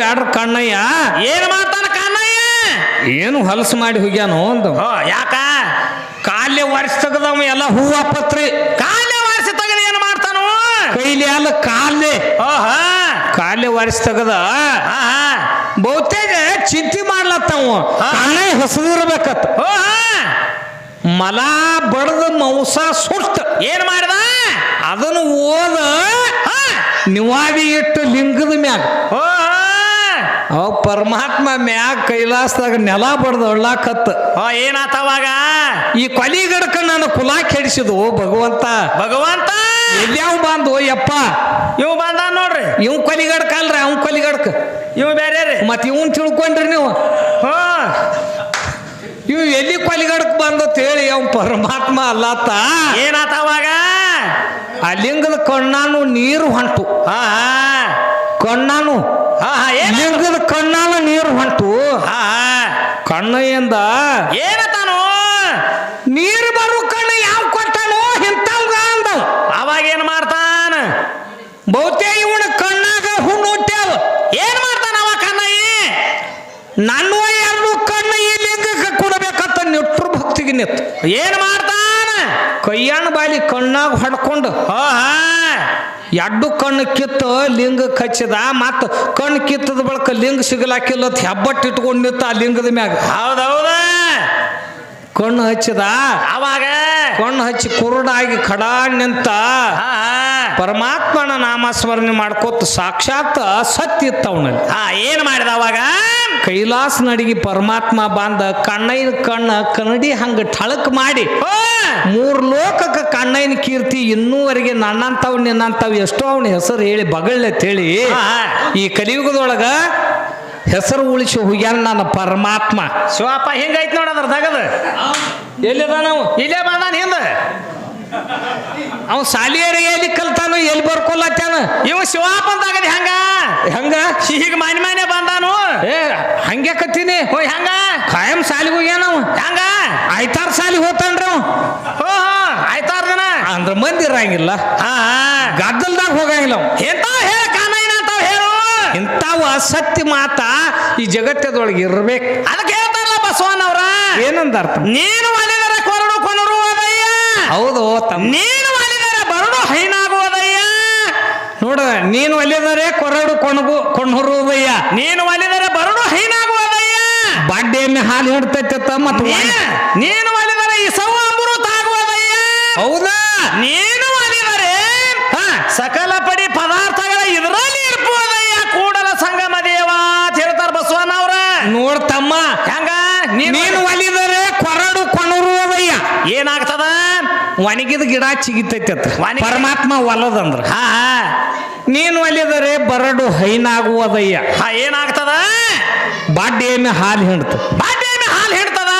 ಬ್ಯಾಡ್ರ ಕಣ್ಣಯ್ಯ. ಏನ್ ಮಾಡ್ತಾನ ಕಣ್ಣಯ್ಯ? ಏನು ಹೊಲಸು ಮಾಡಿ ಹೋಗ್ಯಾನು ಅಂದ. ಓ ಯಾಕ? ಕಾಲ್ಯ ವರ್ಷ ತೆಗದವ ಎಲ್ಲ ಹೂವ ಪತ್ರಿ ಕಾಲ್ಯ ವರ್ಷ ತೆಗೆದು ಏನ್ ಮಾಡ್ತಾನು? ಕೈಲಿ ಅಲ್ಲ ಕಾಲ್ಯ ಕಾಲ್ಯ ಕಾಲೇ ವರ್ಷ ತೆಗದ ಬಹುತೇಕ ಚಿಂತೆ ಮಾಡ್ಲತ್ತವು ಕಣ್ಣ ಹೊಸದಿರ್ಬೇಕತ್. ಮಲ ಬಡದ ಮೌಸ ಸುಷ್ಟ ಏನ್ ಮಾಡ್ದ? ಅದನ್ನು ಓದ. ನಿವಾದಿ ಇಟ್ಟು ಲಿಂಗದ ಮ್ಯಾಗ. ಅವ ಪರಮಾತ್ಮ ಮ್ಯಾಗ ಕೈಲಾಸದಾಗ ನೆಲ ಬಡ್ದ ಒಳ್ಳಾಕತ್ ಏನಾತವಾಗ ಈ ಕೊಲಿಗಡಕ ನನ್ನ ಕುಲ ಕೆಡಿಸಿದ್ವು ಭಗವಂತ. ಭಗವಂತ! ಎಲ್ಯಾವ ಬಂದು ಯಪ್ಪ. ಇವ್ ಬಂದ ನೋಡ್ರಿ. ಇವ್ ಕೊಲಿಗಡ್ಕ ಅಲ್ರಿ ಅವ್ ಕೊಲಿಗಡ್ಕ. ಇವ್ ಬೇರೆ ರೀ. ಮತ್ ಇವನ್ ತಿಳ್ಕೊಂಡ್ರಿ ನೀವು. ಹಾ. ಇವ್ ಎಲ್ಲಿ ಕೊಲಿಗಡಕ್ ಬಂದು ಹೇಳಿ ಅವ್ ಪರಮಾತ್ಮ ಅಲ್ಲಾತ ಏನಾತವಾಗ ಆ ಲಿಂಗದ ಕಣ್ಣಾನು ನೀರು ಹೊಂಟು. ಹಾ. ಕಣ್ಣಾನು ಹಾ ಹಾ ಏನ್ ಲಿಂಗದ ಕಣ್ಣಾನು ನೀರು ಹೊಂಟು. ಹಾ ಎಂದ ಕಣ್ಣಯ್ಯಂದ ಏನತಾನು? ನೀರು ಬರು ಕಣ್ಣು ಯಾವ ಕೊಟ್ಟನೋ ಇಂಥವ್ಗ ಅಂದ. ಅವಾಗ ಏನ್ ಮಾಡ್ತಾನ? ಬಹುತೇಕ ಇವನ ಕಣ್ಣಾಗ ಹುಣ್ಣು ಹುಟ್ಟ್ಯಾವ. ಏನ್ ಮಾಡ್ತಾನ ಅವ ಕಣ್ಣಯ್ಯ ನನ್ನ ಎರಡು ಕಣ್ಣು ಈ ಲಿಂಗಕ್ಕೆ ಕೊಡಬೇಕಂತ ನಿಟ್ರು ಭಕ್ತಿಗೆ ನಿತ್ತು ಏನ್ ಮಾಡ್ತಾನ? ಕೈಯಾಣ ಬಾಲಿ ಕಣ್ಣಾಗ ಹೊಡ್ಕೊಂಡು. ಹೋ ಹಾ. ಎರಡು ಕಣ್ಣು ಕಿತ್ತ ಲಿಂಗ ಕಚ್ಚಿದ ಮತ್ತು ಕಣ್ಣು ಕಿತ್ತದ ಬಳಿಕ ಲಿಂಗ ಸಿಗಲಾಕಿಲ್ಲ ಅಂತ ಹೆಬ್ಬಟ್ಟು ಇಟ್ಕೊಂಡು ನಿಂತ ಆ ಲಿಂಗದ ಮ್ಯಾಗ. ಹೌದೌದ. ಕಣ್ಣು ಹಚ್ಚಿದ. ಅವಾಗ ಕಣ್ಣು ಹಚ್ಚಿ ಕುರುಡಾಗಿ ಖಡಾ ನಿಂತ ಪರಮಾತ್ಮನ ನಾಮಸ್ಮರಣೆ ಮಾಡ್ಕೋತ ಸಾಕ್ಷಾತ್ ಸತ್ಯ ಇತ್ತ ಅವನಲ್ಲಿ. ಹಾ ಏನ್ ಮಾಡಿದ ಅವಾಗ? ಕೈಲಾಸ ನಡಿಗೆ ಪರಮಾತ್ಮ ಬಂದ ಕಣ್ಣೈನ ಕಣ್ಣ ಕನ್ನಡಿ ಹಂಗ ಠಳಕ್ ಮಾಡಿ ಮೂರ್ ಲೋಕಕ್ಕೆ ಕಣ್ಣೈನ ಕೀರ್ತಿ ಇನ್ನೂವರೆಗೆ ನನ್ನಂತವ್ ನಿನ್ನಂತವ್ ಎಷ್ಟೋ ಅವನ ಹೆಸರು ಹೇಳಿ ಹಾ, ಹಾ. ಈ ಕಲಿಯುಗದೊಳಗ ಹೆಸರು ಉಳಿಸಿ ಹೋಗ್ಯಾನ ನನ್ನ ಪರಮಾತ್ಮ. ಶಿವಪ್ಪ ಹಿಂಗೈತ್ ನೋಡ ಅದ್ರ ತಗದ. ಎಲ್ಲಿದ ನಾವು? ಇಲ್ಲೇ ಬಂದಾನ ಹಿಂದ. ಅವ್ ಸಾಲಿಯರಿಗೆ ಎಲ್ಲಿ ಕಲ್ತಾನು ಎಲ್ಲಿ ಬರ್ಕೊಲ್ಲತ್ತಾನ ಇವ ಶಿವಪ್ಪ ಅಂತಾಗದ ಹೆಂಗ? ಹೆಂಗ? ಹೀಗ ಮನೆ ಮನೆ ಬಂದಾನು. ಏ ಹಂಗೆ ಕತ್ತೀನಿ. ಓ ಹೆಂಗ? ಕಾಯಂ ಸಾಲಿಗೆ ಹೋಗ್ಯಾನ ಅವ. ಹೆಂಗ? ಆಯ್ತಾರ ಸಾಲಿಗೆ ಹೋತಾನ್ರಿ ಅವ್. ಹೋ ಹೋ ಆಯ್ತಾರ ದಿನ. ಅಂದ್ರ ಮಂದಿ ಇರಂಗಿಲ್ಲ ಹಾ ಹಾ. ಗದ್ದಲ್ದಾಗ ಹೋಗಂಗಿಲ್ಲ ಅವ. ಎಂತ ಹೇಳು ಇಂಥವು ಅಸತ್ಯ ಮಾತ ಈ ಜಗತ್ತದೊಳಗೆ ಇರಬೇಕು. ಅದಕ್ಕೆ ಹೇಳ್ತಾರಲ್ಲ ಬಸವನವ್ರ ಏನಂದ ಅರ್ಥ? ನೀನು ಒಲಿದರೆ ಕೊರಡು ಕೊನರು ಅದಯ್ಯ ಹೌದು ನೀನು ಒಲಿದರೆ ಬರಡು ಹೈನಾಗುವುದಯ್ಯ ನೋಡ ನೀನು ಒಲಿದರೆ ಕೊರಡು ಕೊಣಗು ಕೊಣರುವುದಯ್ಯ ನೀನು ಒಲಿದರೆ ಬರಡು ಹೈನಾಗುವುದಯ್ಯ ಬಾಡ್ಡೆಯನ್ನು ಹಾಲು ಹಿಡ್ತೈತೆ ತಮ್ಮ ನೀನು ಒಲಿದರೆ ಈ ಸವ ಅಮೃತ ಆಗುವುದಯ್ಯ ಹೌದಾ? ನೀನು ಒಲಿದರೆ ಹಾ, ಸಕಲ ಪಡಿ ಪದಾರ್ಥಗಳ ಇದರಲ್ಲಿ ಇರ್ಬೋದಯ್ಯ ಕೂಡಲ ಸಂಗಮ ದೇವ ಅಂತ ಹೇಳ್ತಾರ ಬಸವಣ್ಣವ್ರ ನೋಡ್ ತಮ್ಮ ಹೆಂಗ ನೀನು ಒಲಿದರೆ ಕೊರಡು ಕೊಣರುದಯ್ಯ ಏನಾಗ್ತದ? ಒಣಗಿದ ಗಿಡ ಚಿಗಿತೈತೆ. ಪರಮಾತ್ಮ ಒಲದಂದ್ರ. ಹಾ ನೀನು ಒಲಿದರೆ ಬರಡು ಹೈನಾಗುವುದಯ್ಯ ಹಾ ಏನಾಗ್ತದ? ಬಾಡ್ಡಿಯನ್ನು ಹಾಲು ಹಿಡ್ತ. ಬಾಟೇನ ಹಾಲು ಹಿಡ್ತದ?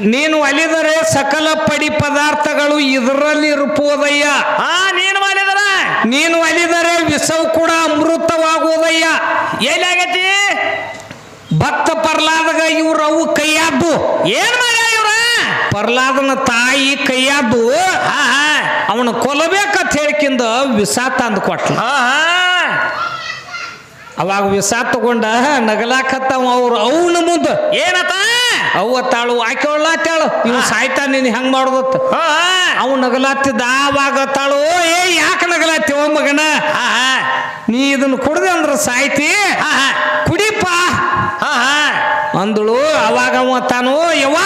ನೀನು ಒಲಿದರೆ ಸಕಲ ಪಡಿ ಪದಾರ್ಥಗಳು ಇದರಲ್ಲಿ ರುಪುವುದಯ್ಯ ಹಾ ನೀನು ಒಲಿದರೆ. ನೀನು ಒಲಿದರೆ ವಿಷವು ಕೂಡ ಅಮೃತವಾಗುವುದಯ್ಯ ಎಲ್ಲಿ ಆಗೈತಿ? ಭಕ್ತ ಪರ್ಲಾದಗ ಇವ್ರು ಅವು ಕೈಯಾದ್ದು. ಏನ್ ಮಾಡ್ಯಾರ ಇವ್ರ? ಪರ್ಲಾದನ ತಾಯಿ ಕೈಯಾದ್ದು. ಅವನು ಕೊಲ್ಲಬೇಕಂತ ಹೇಳಿಕಿಂದ ವಿಷ ತಂದು ಕೊಟ್ಲ. ಅವಾಗ ವಿಷ ತಗೊಂಡ ನಗಲಾಕತ್ತ ಅವ್ರು ಅವನ ಮುಂದ. ಏನತ್ತ? ಅವ್ವ ತಾಳು ಆಕೆಳ್ಳಾತಾಳು ಇವ್ ಸಾಯ್ತಾ ನೀನ್ ಹೆಂಗ್ ಮಾಡುದತ್ತ? ಅವ್ ನಗಲಾತಿದ್ದ ಆವಾಗ ತಾಳು ಏ ಯಾಕೆ ನಗಲಾತಿವ ಮಗನ? ನೀ ಇದನ್ನ ಕುಡ್ದೆ ಅಂದ್ರ ಸಾಯ್ತಿ. ಕುಡಿಪ ಹಾ ಹಾ. ಅಂದಳು ಅವಾಗ ಅವ ತಾನು ಯವ್ವ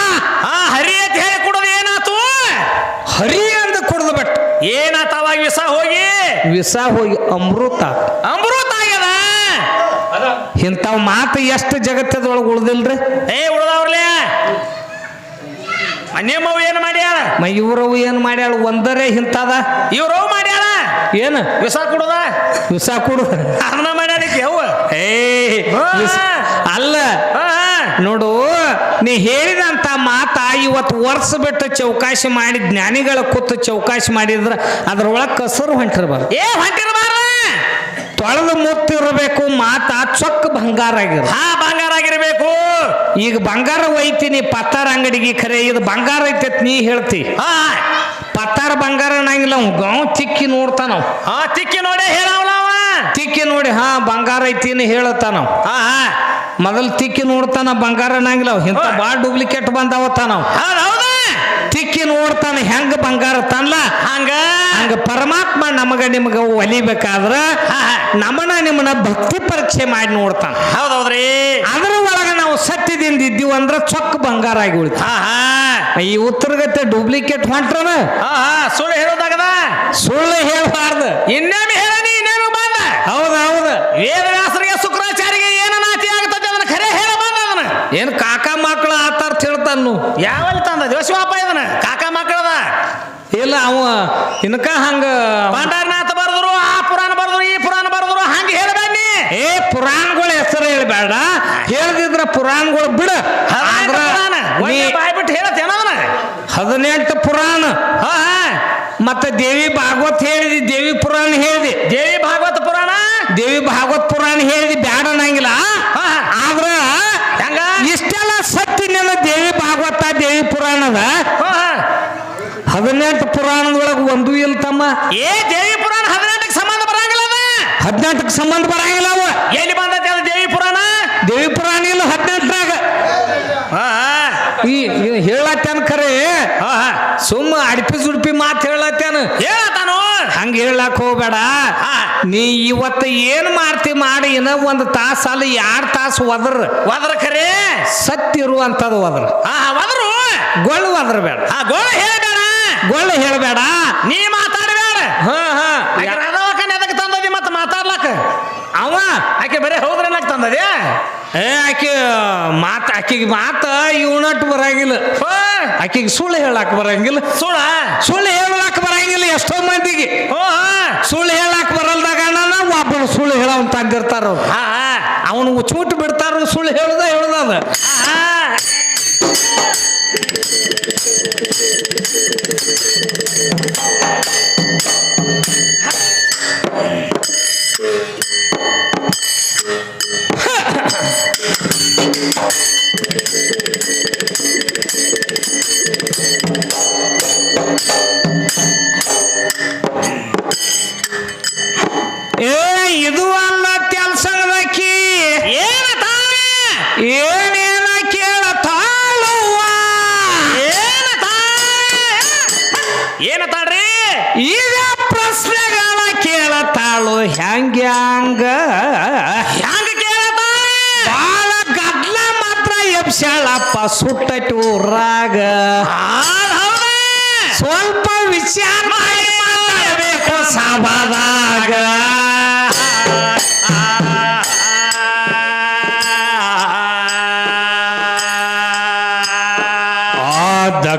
ಆ ಹರಿ ಅಂತ ಹೇಳಿ ಕೊಡೋದು ಏನಾತು? ಹರಿ ಅಂತ ಕುಡ್ದು ಬಟ್ ಏನಾತ ಅವಾಗ ವಿಷ ಹೋಗಿ? ವಿಷ ಹೋಗಿ ಅಮೃತ. ಅಮೃತ ಆಗ್ಯದ? ಇಂಥವ್ ಮಾತು ಎಷ್ಟು ಜಗತ್ತದೊಳಗೆ ಉಳ್ದಿಲ್ರಿ? ಏ ಉಳ್ದವ್ರಲೇ? ನಿಮ್ಮವ್ ಏನ್ ಮಾಡ್ಯಾಳ? ಮ ಇವ್ರವು ಏನು ಮಾಡ್ಯಾಳ? ಒಂದರೇ ಇಂಥದ. ಇವ್ರು ಮಾಡ್ಯಾಳ? ಏನು? ವಿಷ ಕುಡದ? ವಿಷ ಕುಡುದ. ಅದನ್ನ ಮಾಡ್ಯಾಳಿಕ್ಕೆ ಯವ್ವ ಏ ಅಲ್ಲ. ನೋಡು ನೀ ಹೇಳಿದಂತ ಮಾತ ಇವತ್ತು ವರ್ಷ ಬಿಟ್ಟು ಚೌಕಾಶಿ ಮಾಡಿ ಜ್ಞಾನಿಗಳ ಕೂತು ಚೌಕಾಶಿ ಮಾಡಿದ್ರ ಅದ್ರೊಳಗೆ ಕಸರು ಹೊಂಟಿರ್ಬಾರ್ದು. ಏ ಹೊಂಟಿರ್ಬಾರ ತೊಳೆದು ಮುತ್ತಿರಬೇಕು ಮಾತ ಚೊಕ್ಕ ಬಂಗಾರ ಆಗಿರ ಹಾ ಬಂಗಾರ ಆಗಿರ್ಬೇಕು. ಈಗ ಬಂಗಾರ ಒಯ್ತೀನಿ ಪತ್ತಾರ ಅಂಗಡಿಗೆ ಖರೆ ಇದು ಬಂಗಾರ ಐತೈತಿ ನೀ ಹೇಳ್ತಿ. ಹಾ. ಪತ್ತಾರ ಬಂಗಾರ ಅನ್ನಂಗಿಲ್ಲ ಗಾವ್ ತಿಕ್ಕಿ ನೋಡ್ತಾನ. ಹಾ ತಿಕ್ಕಿ ನೋಡೇ ಅವ ತಿಕ್ಕಿ ನೋಡಿ ಹಾ ಬಂಗಾರ ಐತಿ ಹೇಳತ್ತಾನ ಅವ. ಹಾ ಹಾ. ಮೊದಲು ತಿಕ್ಕಿ ನೋಡ್ತಾನ ಬಂಗಾರ ಅನ್ನಂಗಿಲ್ಲ ಅವ. ಇಂಥ. ಭಾಳ ಡೂಪ್ಲಿಕೇಟ್. ಹೌದ್ ತಿಕ್ಕಿ ನೋಡ್ತಾನ ಹೆಂಗ ಬಂಗಾರ ತನ್ಲ? ಹಂಗ? ಹಂಗ ಪರಮಾತ್ಮ ನಮಗ ನಿಮಗ ಒಲಿಬೇಕಾದ್ರ. ನಮನ ನಿಮ್ಮನ ಭಕ್ತಿ ಪರೀಕ್ಷೆ ಮಾಡಿ ನೋಡ್ತಾನ. ಹೌದೌದ್ರಿ ಅದ್ರ ಒಳಗ ನಾವು ಸತ್ಯದಿಂದ ಇದ್ದೀವಿ ಅಂದ್ರ ಚೊಕ್ಕ ಬಂಗಾರ ಆಗಿ ಉಳಿತ ಈ ಉತ್ತರಗತ್ತೆ ಡೂಪ್ಲಿಕೇಟ್ ಹೊಂಟ್ರನ? ಸುಳ್ಳು ಹೇಳೋದಾಗದ? ಸುಳ್ಳು ಹೇಳಬಾರ್ದು. ಇನ್ನೇನು ಹೇಳನಿ ಇನ್ನೇನು ಬಂದ ಹೌದ ಹೌದ ವೇದವ್ಯಾಸರಿಗೆ ಶುಕ್ರಾಚಾರ್ಯಗೆ ಏನ ನಾತಿ ಆಗ್ತದೆ ಅದನ್ನ ಖರೆ ಹೇಳ ಬಂದ ಅದನ್ನ. ಏನ್ ಕಾಕ ಮಕ್ಕಳ ಆತಾರ್ಥ ಹೇಳ್ತಾನು ಯಾವಲ್ಲಿ ತಂದ? ಶಿವಪ್ಪ ಇದನ್ನ. ಕಾಕ ಮಕ್ಕಳದ ಇಲ್ಲ ಅವ ಇನ್ಕ ಹಂಗ ಪಾಂಡಾರನಾಥ ಬರೆದ್ರು ಆ ಪುರಾಣ ಬರೆದ್ರು ಈ ಪುರಾಣ ಬರೆದ್ರು ಹಂಗ ಹೇಳಬೇಡಿ ಏ ಪುರಾಣಗಳ ಹೆಸರು ಹೇಳ್ಬೇಡ. ಹೇಳ್ದಿದ್ರ ಪುರಾಣಗಳು ಬಿಡ. ಬಿಟ್ಟು ಹೇಳತ್ತೇನ ಹದಿನೆಂಟು ಪುರಾಣ. ಹಾ. ಮತ್ತೆ ದೇವಿ ಭಾಗವತ್ ಹೇಳಿದಿ ದೇವಿ ಪುರಾಣ ಹೇಳಿದಿ. ದೇವಿ ಭಾಗವತ ಪುರಾಣ ದೇವಿ ಭಾಗವತ್ ಪುರಾಣ ಹೇಳಿ ಬ್ಯಾಡ ಅನ್ನಂಗಿಲ್ಲ. ಹಾ. ಆದ್ರ ಹೆಂಗ? ಇಷ್ಟೆಲ್ಲ ಸತ್ತಿನ ದೇವಿ ಭಾಗವತ ದೇವಿ ಪುರಾಣದ ಹದಿನೆಂಟು ಪುರಾಣದೊಳಗೆ ಒಂದು ಇಲ್ಲ ತಮ್ಮ. ಏ ದೇವಿ ಪುರಾಣ ಹದಿನೆಂಟಕ್ಕೆ ಸಂಬಂಧ ಬರಂಗಿಲ್ಲ ಹದಿನೆಂಟಕ್ಕೆ ಸಂಬಂಧ ಬರಂಗಿಲ್ಲ ಅವ. ಎಲ್ಲಿ ಬಂದೈತೆ ಅದು ದೇವಿ ಪುರಾಣ? ದೇವಿ ಪುರಾಣ ಇಲ್ಲ ಹದಿನೆಂಟರಾಗ. ಹಾ ಈ ಹೇಳತ್ತೇನ ಹಾ ಸುಮ್ಮ ಅಡ್ಪಿ ಸುಡ್ಪಿ ಮಾತು ಹೇಳತ್ತೇನ? ಹೇಳತಾನು ಹಂಗ ಹೇಳಕ್ ಹೋಗ್ಬೇಡ. ನೀ ಇವತ್ತು ಏನ್ ಮಾಡ್ತಿ ಮಾಡಿ ಇನ್ನ ಒಂದು ತಾಸ ಅಲ್ಲ ಎರಡ್ ತಾಸು ಒದ್ರ. ಒದ್ರ ಕರೆ ಸತ್ತಿರುವಂತದ್ದು ಒದ್ರ. ಒದ್ರು. ಗೊಳ್ಳು ಒದ್ರ ಬೇಡ. ಗೊಳ್ಳು ಗೋಳ ಹೇಳಬೇಡ. ಗೊಳ್ಳು ಹೇಳಬೇಡ. ನೀ ಮಾತಾಡಬೇಡ. ಹಾ ಹಾ. ಅದಕ್ಕೆ ತಂದದಿ ಮತ್ತೆ ಮಾತಾಡ್ಲಕ್ಕ ಅವ. ಆಕೆ ಬರೀ ಹೋದ್ರೆ ತಂದದಿ ಏ ಆಕೆ ಮಾತು ಆಕೆಗೆ ಮಾತು ಇವನಟ್ ಬರಂಗಿಲ್ಲ. ಆಕಿಗೆ ಸುಳ್ಳು ಹೇಳಕ್ ಬರಂಗಿಲ್ಲ. ಸುಳ್ಳ? ಸುಳ್ಳು ಹೇಳಕ್ ಬರಂಗಿಲ್ಲ ಎಷ್ಟೋ ಮಂದಿಗೆ. ಸುಳ್ಳು ಹೇಳಕ್ ಬರಲ್ದಾಗ ಒಬ್ಬನು ಸುಳ್ಳು ಹೇಳ ತಂದಿರ್ತಾರ ಅವನು ಚೂಟ್ ಬಿಡ್ತಾರ ಸುಳ್ಳು ಹೇಳ್ದ ಹೇಳುದ ಏನತಾಳ್ರಿ? ಈಗ ಪ್ರಶ್ನೆಗಳ ಕೇಳತಾಳು ಹೆಂಗ್ಯಾಂಗ ಹ್ಯಾಂಗ ಕೇಳತ ಬಾಳ ಗದ್ಲ ಮಾತ್ರ ಎಬ್ಸ್ಯಾಳಪ್ಪ ಸುಟ್ಟಟಿ ಊರಾಗ. ಸ್ವಲ್ಪ ವಿಚಾರ ಮಾಡಿ ಮಾತಾಡಬೇಕು ಸಭಾದಾಗ.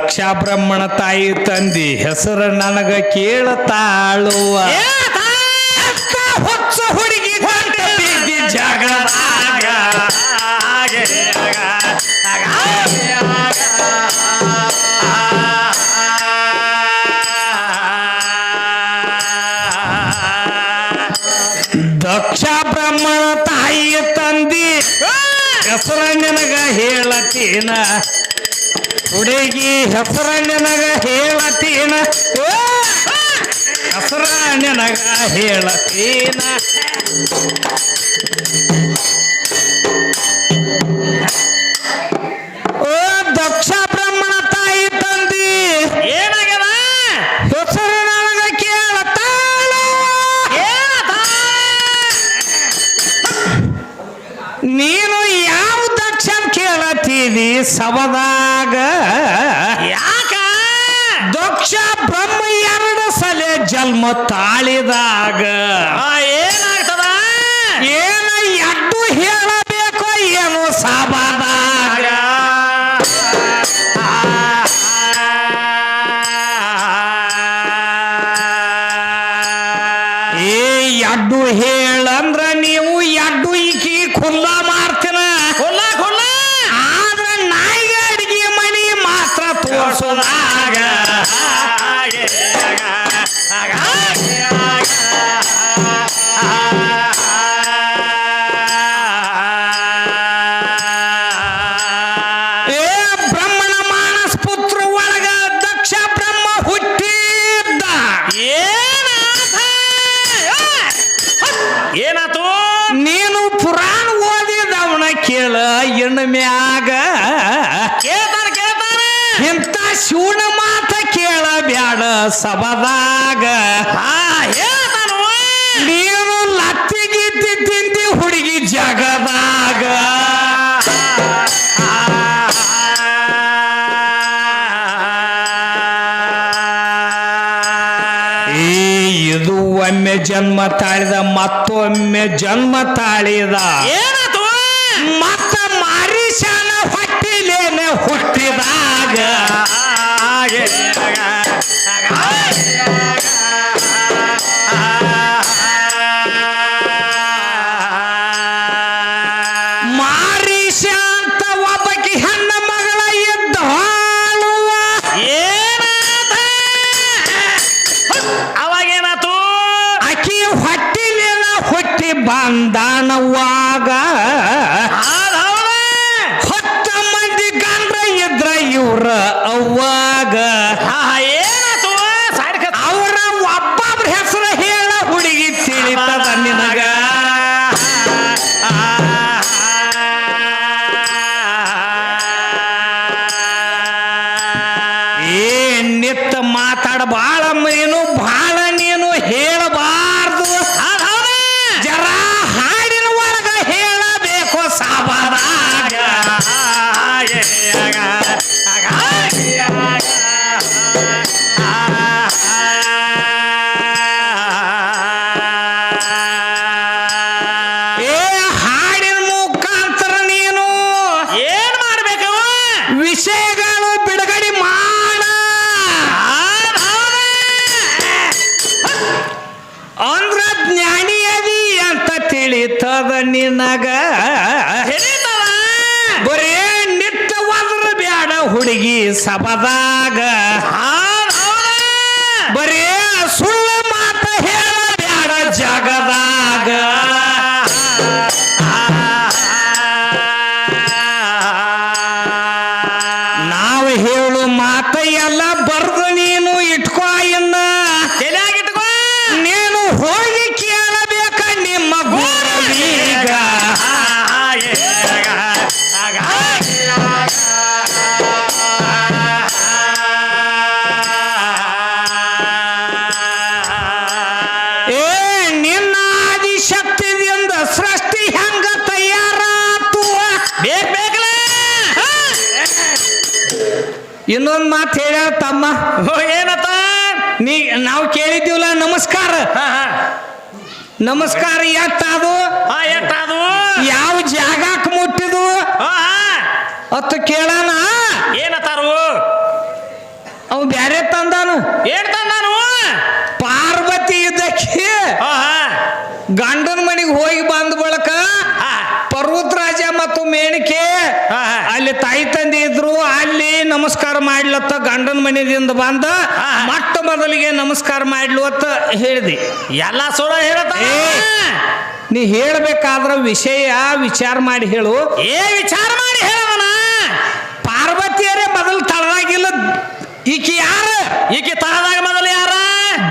ದಕ್ಷ ಬ್ರಹ್ಮಣ ತಾಯಿ ತಂದಿ ಹೆಸರು ನನಗ ಕೇಳತಾಳುವ. ಹೊಚ್ಚ ಹುಡುಗಿ ಜಾಗ ಬಿದ್ದಿ ಜಗದಾಗ ದಕ್ಷ ಬ್ರಹ್ಮಣ ತಾಯಿ ತಂದಿ ಹೆಸರ ನಿನಗ ಹೇಳತೀನ ಹುಡುಗಿ ಹೆಸರ ನಿನಗ ಹೇಳತೀನ. ಓ! ಹೆಸರ ನಿನಗ ಹೇಳತೀನ. ಓ ದಕ್ಷ ಬ್ರಹ್ಮಣ ತಾಯಿ ತಂದಿ. ಏನಾಗ್ಯದ? ಹೆಸರು ನನಗ ಕೇಳತಾಳ. ನೀನು ಯಾವ ದಕ್ಷ ಕೇಳತೀವಿ? ಸಬದಾಗ ತಾಳಿದಾಗ ಆ, ಏನಾಗ್ತದ? ಏನ ಎಡ್ಡು ಹೇಳಬೇಕು ಏನು ಸಬದಾಗ ಏ ಎಡ್ಡು ಹೇಳಂದ್ರ ನೀವು ಎಡ್ಡು ಈಕಿ ಖುಲ್ಲ ಮಾಡ್ತೀನ ಸಬದಾಗ ನೀನು ಲತ್ತಿ ಗಿತ್ತಿ ತಿಂತಿ ಹುಡುಗಿ ಜಗದಾಗ. ಈ ಇದು ಒಮ್ಮೆ ಜನ್ಮ ತಾಳಿದ ಮತ್ತೊಮ್ಮೆ ಜನ್ಮ ತಾಳಿದ. ಹುಟ್ಟಿ ಹೊತ್ತ ಮಂದಿ ಗಂಡ್ರ ಇದ್ರ ಇವ್ರ ಕತ್ ಅವರ ಒಬ್ಬೊಬ್ರ ಹೆಸರು ಹೇಳ ಹುಡುಗಿ ತಿಳಿತದ ನಿನಗ. ಏ ನಿತ್ತ ಮಾತಾಡ ಬಾಳ ನೀನು ಹುಡುಗಿ ಸಬದಾಗ ಬರೇ ಇನ್ನೊಂದು ಮಾತು ಹೇಳ ತಮ್ಮ. ಏನತ್ತ ನೀ ನಾವು ಕೇಳಿದ್ದೀವಲ್ಲ ನಮಸ್ಕಾರ. ನಮಸ್ಕಾರ ಎತ್ತಾದು ಆ ಎಟ್ಟದು ಯಾವ ಜಾಗಕ್ಕೆ ಮುಟ್ಟಿದು ಅತ್ತು ಅತ್ತ ಕೇಳೋಣ ಏನತ್ತಾರು? ಅವು ಬ್ಯಾರೆ ತಂದಾನು. ಏನ್ ನಾನು ಪಾರ್ವತಿ ಇದ್ದಕ್ಕೆ ಹಾ ಹಾ ಗಂಡನ ಮನೆಗೆ ಹೋಗಿ ಬಂದ ಬಳಕ ಹಾ ಪರ್ವತರಾಜ ಮತ್ತು ಮೇಣಿಕೆ ಹಾ, ಹಾ. ಅಲ್ಲಿ ತಾಯಿ ತಂದೆ ಇದ್ರು ಅಲ್ಲಿ ನಮಸ್ಕಾರ ಮಾಡ್ಲತ್ತ ಗಂಡನ ಮನೆಯಿಂದ ಬಂದ. ಮೊಟ್ಟ ಮೊದಲಿಗೆ ನಮಸ್ಕಾರ ಮಾಡ್ಲು ಅಂತ ಹೇಳಿದೆ. ಎಲ್ಲ ಸುಳ್ಳು ಹೇಳತ್ತ. ನೀ ಹೇಳಬೇಕಾದ್ರ ವಿಷಯ ವಿಚಾರ ಮಾಡಿ ಹೇಳು. ಏ ವಿಚಾರ ಮಾಡಿ ಹೇಳವನ ಪಾರ್ವತಿಯರೇ ಮೊದಲು ತಳದಾಗಿಲ್ಲ. ಈಕೆ ಯಾರ? ಈಕೆ ತಳದಾಗ ಮೊದಲು ಯಾರ?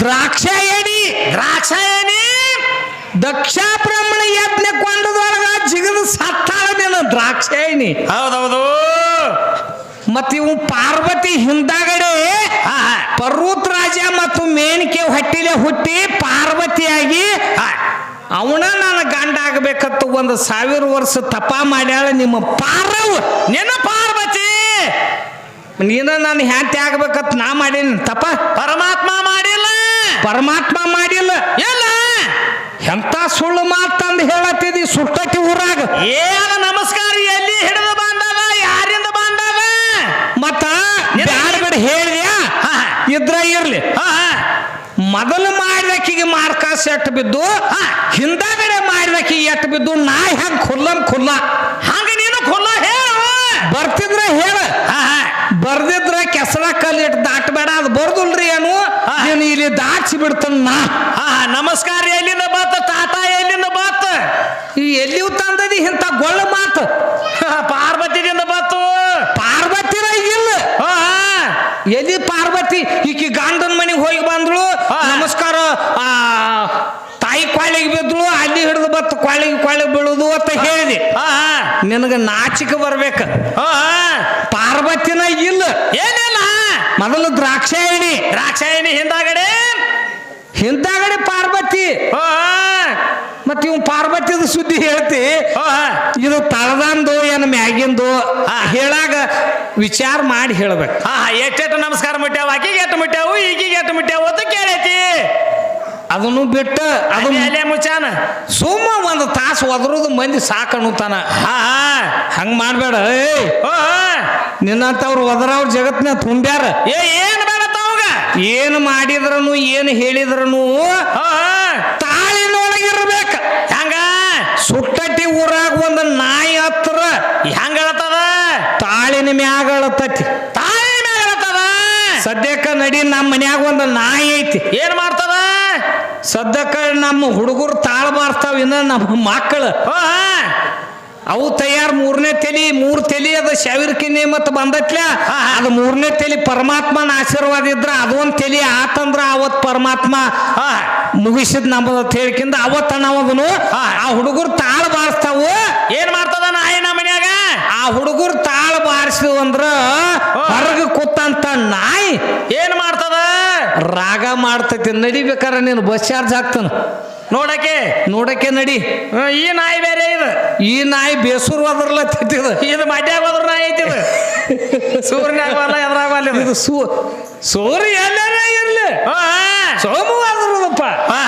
ದ್ರಾಕ್ಷಾಯಣಿ. ದ್ರಾಕ್ಷ ಏನಿ ದಕ್ಷ ಬ್ರಹ್ಮಣ ಯಜ್ಞ ಕೊಂಡದೊಳಗ ಜಿಗದ ಸತ್ತಾಳ ನೀನು ದ್ರಾಕ್ಷಾಯಣಿ. ಹೌದೌದು. ಮತ್ತ ಇವು ಪಾರ್ವತಿ ಹಿಂದಾಗಡೆ ಪರ್ವತ್ ರಾಜ ಮತ್ತು ಮೇನಿಕೆ ಹೊಟ್ಟಿಲೆ ಹುಟ್ಟಿ ಪಾರ್ವತಿಯಾಗಿ ಅವನ ನನ್ನ ಗಂಡ ಆಗ್ಬೇಕಂತ ಒಂದು ಸಾವಿರ ವರ್ಷ ತಪ ಮಾಡ್ಯಾಳ ನಿಮ್ಮ ಪಾರವ್ ನಿನ್ನ ಪಾರ್ವತಿ. ನೀನ ನಾನು ಹ್ಯಾಂತಿ ಆಗ್ಬೇಕಂತ ನಾ ಮಾಡೀನಿ. ತಪ. ಪರಮಾತ್ಮ ಮಾಡಿಲ್ಲ. ಪರಮಾತ್ಮ ಮಾಡಿಲ್ಲ. ಎಲ್ಲ ಎಂತ ಸುಳ್ಳು ಮಾತಂದು ಹೇಳತ್ತಿದಿ ಸುಟ್ಟಕ್ಕೆ ಊರಾಗ? ಏನ ನಮಸ್ಕಾರ. ಬೇಡ ಹೇಳಿದ್ಯಾ. ಇದ್ರ ಇರ್ಲಿ. ಮೊದಲು ಮಾಡಿದಕ್ಕಿಗೆ ಮಾರ್ಕಾಸ್ ಎಟ್ಟು ಬಿದ್ದು. ಹಿಂದಾಗಡೆ ಮಾಡಿದಕ್ಕಿಗೆ ಎಟ್ಟು ಬಿದ್ದು ನಾ ಹೆಂಗ್ ಖುಲ್ಲಂ ಖುಲ್ಲ. ಹಂಗ ನೀನು ಖುಲ್ಲ ಹೇಳ. ಬರ್ತಿದ್ರ ಹೇಳ. ಬರ್ದಿದ್ರ ಕೆಸರ ಕಲ್ಲು ಇಟ್ಟು ದಾಟಬೇಡ ಅದು ಬರ್ದುಲ್ರಿ ಏನು. ನೀನು ಇಲ್ಲಿ ದಾಟ್ಸಿ ಬಿಡ್ತಾನ ನಾ. ನಮಸ್ಕಾರ ಎಲ್ಲಿಂದ ಬಾತ? ತಾತ ಎಲ್ಲಿಂದ ಬಾತ? ಎಲ್ಲಿಯೂ ತಂದದಿ ಇಂಥ ಗೊಳ್ಳ ಮಾತು ಪಾರ್ವತಿದಿಂದ ಬಾತು ಪಾರ್ವತಿರ ಇಲ್ಲ ಹಾ ಎಲ್ಲಿ ಪಾರ್ವತಿ? ಈಕಿ ಗಾಂಧನ ಮನೆಗೆ ಹೋಗಿ ಬಂದಳು. ನಮಸ್ಕಾರ ಆ ತಾಯಿ ಕ್ವಾಳಿಗೆ ಬಿದ್ದಳು ಅಲ್ಲಿ ಹಿಡಿದು ಬತ್ತು ಕ್ವಾಳಿಗೆ ಕ್ವಾಳಿಗೆ ಬೀಳುದು ಅಂತ ಹೇಳಿದೆ. ನಿನಗ ನಾಚಿಕೆ ಬರ್ಬೇಕ. ಪಾರ್ವತಿನ ಇಲ್ಲ. ಏನಿಲ್ಲ. ಮೊದಲು ದ್ರಾಕ್ಷಾಯಣಿ. ದ್ರಾಕ್ಷಾಯಣಿ ಹಿಂದಾಗಡೆ. ಹಿಂದಾಗಡೆ ಪಾರ್ವತಿ. ಹೋ ಮತ್ ಇವ್ ಪಾರ್ವತಿದ ಸುದ್ದಿ ಹೇಳ್ತಿ ಹೋ ಇದು ತಳದಂದು ಏನು ಮ್ಯಾಗಿಂದು ಹೇಳಾಗ ವಿಚಾರ ಮಾಡಿ ಹೇಳ್ಬೇಕು. ಹಾ ಎಷ್ಟೆಷ್ಟು ನಮಸ್ಕಾರ ಮುಟ್ಟ್ಯಾವ ಆಕಿಗೆ ಎಷ್ಟು ಮುಟ್ಟ್ಯಾವು ಈಗಿಗೆ ಎಷ್ಟು ಮುಟ್ಟ್ಯಾವು ಅಂತ ಕೇಳೈತಿ. ಅದನ್ನು ಬಿಟ್ಟ ಅದು ಮೇಲೆ ಮುಚ್ಚಾನ ಸುಮ್ಮ ಒಂದು ತಾಸು ಒದರೋದು ಮಂದಿ ಸಾಕಣುತ್ತಾನ ಹಾ ಹಂಗ ಮಾಡ್ಬೇಡ ಏಯ್. ನಿನ್ನಂತವ್ರು ಒದರವ್ರ ಜಗತ್ನ ತುಂಬ್ಯಾರ. ಏ ಏನು ಬೇಡ ತವಾಗ ಏನು ಮಾಡಿದ್ರನು ಏನು ಹೇಳಿದ್ರನು ತಾಳಿನೊಳಗಿರ್ಬೇಕು. ಹಂಗ ಹೆಂಗ? ಸುಟ್ಟಟ್ಟಿ ಊರಾಗ ಒಂದು ನಾಯಿ ಹತ್ರ ಹೆಂಗ ಹೇಳ್ತದ ತಾಳಿನ ಮ್ಯಾಗ ತಾಯಿ ಮ್ಯಾಗಳತ್ತದ ಸದ್ಯಕ್ಕ ನಡಿ ನಮ್ಮ ಮನ್ಯಾಗ ಒಂದು ನಾಯಿ ಐತಿ. ಏನ್ ಮಾಡ್ತದ? ಸದ್ಯಕ್ಕ ನಮ್ಮ ಹುಡುಗರು ತಾಳ ಮಾರ್ತಾವ ಇನ್ನ ನಮ್ಮ ಮಕ್ಕಳು ಹೋ. ಅವು ತಯಾರು ಮೂರನೇ ತಲಿ ಮೂರ್ ತಲಿ ಅದ ಶಾವಿರ್ಕಿ ನೇಮತ್ ಬಂದತ್ಲ. ಅದು ಮೂರನೇ ತಲಿ ಪರಮಾತ್ಮನ ಆಶೀರ್ವಾದ ಇದ್ರ ಅದೊಂದ್ ತಲಿ ಆತಂದ್ರ ಅವತ್ ಪರಮಾತ್ಮ ಮುಗಿಸಿದ್ ನಮ್ಮದ ಹೇಳ್ಕಿಂದ ಅವತ್ತ ನಾವದನು ಆ ಹುಡುಗರು ತಾಳ ಬಾರಿಸ್ತಾವು. ಏನ್ ಮಾಡ್ತದ ನಾಯಿ ನಮ್ಮ ಮನ್ಯಾಗ ಆ ಹುಡುಗರು ತಾಳ ಬಾರಿಸಿದ್ವು ಅಂದ್ರ ಹೊರಗ ಕೂತಂತ ನಾಯಿ ಏನ್ ಮಾಡ್ತದ? ರಾಗ ಮಾಡ್ತೈತಿ ನಡಿಬೇಕಾರ ನೀನು ಬಸ್ ಚಾರ್ಜ್ ಹಾಕ್ತಾನ. ನೋಡಕ್ಕೆ? ನೋಡಕ್ಕೆ ನಡಿ. ಈ ನಾಯಿ ಬೇರೆ ಇದು. ಈ ನಾಯಿ ಬೇಸೂರು ತಿದ್ದು ಇದು. ಮಡ್ಯಾಗ ಹೋದ್ರ ನಾಯಿ ಐತಿ ಸೂರ್ಯನಾಗ ಬಲ್ಲ ಎದ್ರಾಗ ಬಲ್ಲ ಇದು. ಸೂ ಸೂರ್ಯ ಎಲ್ಲ ಇರ್ಲಿ ಸೋಮವಾರದಪ್ಪ ಹಾ,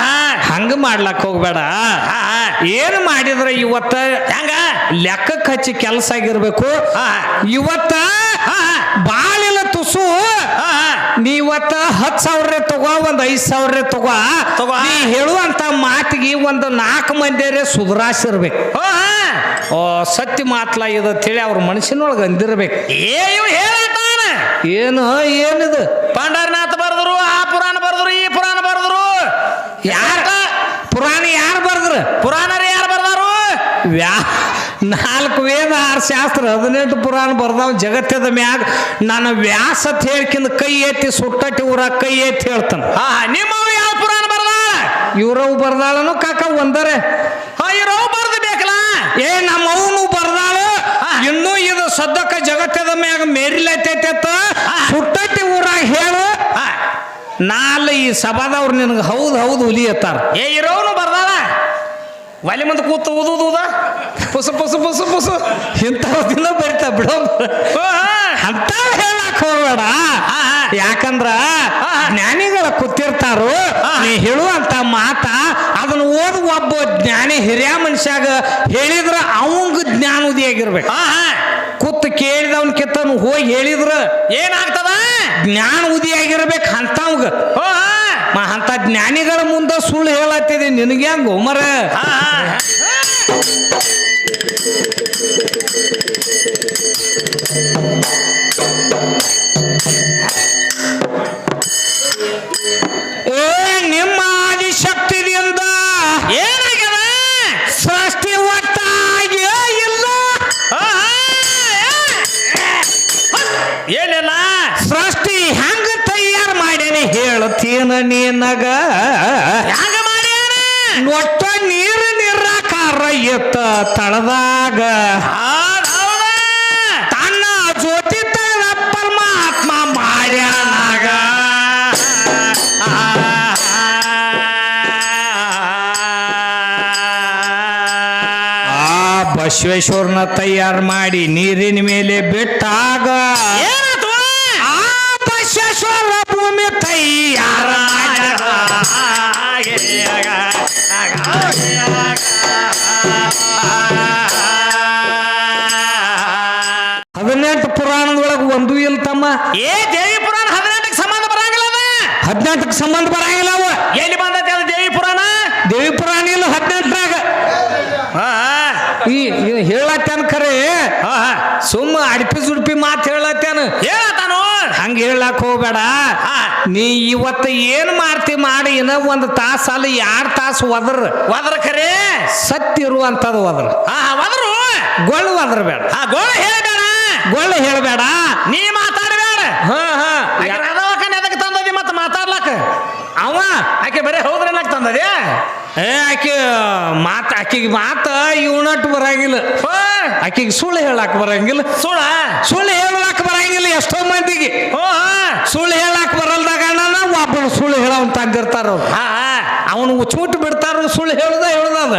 ಹಂಗ ಮಾಡ್ಲಕ್ಕೆ ಹೋಗ್ಬೇಡ. ಏನು ಮಾಡಿದ್ರ ಇವತ್ತ ಹಂಗ? ಲೆಕ್ಕಕ್ಕೆ ಹಚ್ಚಿ ಕೆಲಸ ಆಗಿರ್ಬೇಕು. ಇವತ್ತ ಬಾಳಿಲ್ಲ ತುಸು. ನೀವತ್ತ ಹತ್ತು ಸಾವಿರ ತಗೋ ಒಂದ್ ಐದ್ ಸಾವಿರ ತಗೋ. ತಗೋ. ನೀ ಹೇಳುವಂತ ಮಾತಿಗೆ ಒಂದು ನಾಲ್ಕು ಮಂದಿಯರೇ ಸುಧಾರಿಸಿರ್ಬೇಕು. ಓ ಸತ್ಯ ಮಾತ್ಲ ಇದು ಅಂತೇಳಿ ಅವ್ರ ಮನಸ್ಸಿನೊಳಗೆ ಅಂದಿರ್ಬೇಕು. ಏನು ಏನಿದು? ಪಂಡರನಾಥ ಬರೆದ್ರು ಆ ಪುರಾಣ ಬರೆದ್ರು ಈ ಪುರಾಣ ಬರೆದ್ರು ಯಾರ ಪುರಾಣ ಯಾರು ಬರ್ದ್ರ ಪುರಾಣರು ಯಾರು ಬರ್ದಾರು ವ್ಯಾ ನಾಲ್ಕು ವೇದ ಆರು ಶಾಸ್ತ್ರ ಹದಿನೆಂಟು ಪುರಾಣ ಬರ್ದಾವ ಜಗತ್ತದ ಮ್ಯಾಗ ನಾನು ವ್ಯಾಸ ಹೇಳ್ಕಿಂದ ಕೈ ಎತ್ತಿ ಸುಟ್ಟಟ್ಟಿ ಊರ ಕೈ ಎತ್ತಿ ಹೇಳ್ತಾನೆ. ಹಾ ನಿಮ್ಮ ಯಾವ ಪುರಾಣ ಬರ್ದ ಇವ್ರವು ಬರ್ದಾಳನು ಕಾಕ ಒಂದರೆ. ಹಾ ಇರೋ ಬರ್ದು ಬೇಕಲ್ಲ? ಏ ನಮ್ಮ ಅವನು ಬರ್ದಾಳು. ಇನ್ನೂ ಇದು ಸದ್ಯಕ್ಕ ಜಗತ್ತದ ಮ್ಯಾಗ ಮೇರಿಲತ್ತೈತೆ. ಸುಟ್ಟಟ್ಟಿ ಊರಾಗ ಹೇಳು. ನಾಲ್ ಈ ಸಭಾದವ್ರು ನಿನಗೆ ಹೌದು ಹೌದು ಉಲಿಯತ್ತಾರ ಏ ಇರೋನು ಬರ್ದಾಳ. ಒಲೆ ಮುಂದೆ ಕೂತು ಊದು ಊದ ಪುಸು ಪುಸು ಪುಸು ಪುಸು ಇಂಥವ್ ದಿನ ಬರಿತಾ ಬಿಡೋ. ಅಂತ ಹೇಳಕ್ ಹೋಗ್ಬೇಡ. ಯಾಕಂದ್ರ. ಜ್ಞಾನಿಗಳ ಕೂತಿರ್ತಾರು. ನೀ ಹೇಳುವಂತ ಮಾತ ಅದನ್ನ ಓದು ಒಬ್ಬ ಜ್ಞಾನಿ ಹಿರಿಯ ಮನುಷ್ಯಾಗ ಹೇಳಿದ್ರ ಅವಂಗ ಜ್ಞಾನ ಉದಿಯಾಗಿರ್ಬೇಕು ಹಾ ಹಾ ಕೂತ್ ಕೇಳಿದವನ್ ಕಿತ್ತನು ಹೋಗಿ ಹೇಳಿದ್ರ ಏನಾಗ್ತದ ಜ್ಞಾನ ಉದಿಯಾಗಿರ್ಬೇಕು ಅಂತವಂಗ. ಅಂತ ಜ್ಞಾನಿಗಳ ಮುಂದೆ ಸುಳ್ಳು ಹೇಳತ್ತಿದೆ ನಿನಗೆ ಹಂಗ ಮರ ಹಾ, ಹಾ. ಹೇಳ್ತೀನ ನೀನಗ? ನೊಟ್ಟ ಮಾಡ್ಯಾನ? ಒಟ್ಟ ನೀರು ನಿರಾಕಾರ ಎತ್ತ ತಳದಾಗ. ತನ್ನ ಜ್ಯೋತಿ ಪರಮಾತ್ಮ ಮಾಡ್ಯಾನಾಗ. ಆ ಬಸವೇಶ್ವರನ ತಯಾರು ಮಾಡಿ ನೀರಿನ ಮೇಲೆ ಬಿಟ್ಟಾಗ. ಭೂಮಿ ತೈಯಾರ. ಹದಿನೆಂಟು ಪುರಾಣದೊಳಗೆ ಒಂದು ಇಲ್ಲ ತಮ್ಮ. ಏ ದೇವಿ ಪುರಾಣ ಹದಿನೆಂಟಕ್ಕೆ ಸಂಬಂಧ ಬರಂಗಿಲ್ಲ ಹದಿನೆಂಟಕ್ಕೆ ಸಂಬಂಧ ಬರಂಗಿಲ್ಲ ಅವ. ಎಲ್ಲಿ ಬಂದೈತೆ ಅದು ದೇವಿ ಪುರಾಣ? ದೇವಿ ಪುರಾಣ ಇಲ್ಲ ಹದಿನೆಂಟರಾಗ. ಈ ಹೇಳತ್ತೇನ ಖರೆ. ಸುಮ್ಮ ಅಡಿಪಿ ಸುಡ್ಪಿ ಮಾತು ಹೇಳತ್ತೇನ? ಹೇಳತ್ತಾನು ಹಂಗ ಹೇಳಕ್ ಹೋಗ್ಬೇಡ. ನೀ ಇವತ್ತು ಏನ್ ಮಾಡ್ತಿ ಮಾಡಿ ಇನ್ನ ಒಂದು ತಾಸ ಅಲ್ಲ ಎರಡು ತಾಸು ಒದ್ರ? ಒದ್ರ ಕರೆ? ಸತ್ತಿರುವಂಥದ್ದು ಒದ್ರ. ಒದ್ರು. ಗೊಳ್ಳು ಒದ್ರ ಬೇಡ. ಹಾ ಗೋಳ ಹೇಳಬೇಡ. ಗೊಳ್ಳು ಹೇಳಬೇಡ. ನೀ ಮಾತಾಡಬೇಡ. ಹಾ ಹಾ. ಅದಕ್ಕೆ ತಂದದಿ ಮತ್ತೆ ಮಾತಾಡ್ಲಕ್ಕ ಅವ? ಆಕೆ ಬರೀ ಹೌದ್ರನ್ನಕ್ ತಂದದ್ಯಾ? ಏ ಆಕೆ ಮಾತು ಆಕಿಗೆ ಮಾತು ಇವನಟ್ಟು ಬರಂಗಿಲ್ಲ. ಹೋ. ಆಕಿಗೆ ಸುಳ್ಳು ಹೇಳಕ್ ಬರಂಗಿಲ್ಲ. ಸುಳ್ಳ? ಸುಳ್ಳು ಹೇಳಕ್ ಬರಂಗಿಲ್ಲ ಎಷ್ಟೋ ಮಂದಿಗೆ. ಸುಳ್ಳು ಹೇಳಕ್ ಬರಲ್ದಾಗ ಒಬ್ಬರು ಸುಳ್ಳು ಹೇಳೋನ್ ತಂದಿರ್ತಾರ ಅವನು ಚೂಟ್ ಬಿಡ್ತಾರ ಸುಳ್ಳು ಹೇಳ್ದ ಹೇಳ್ದ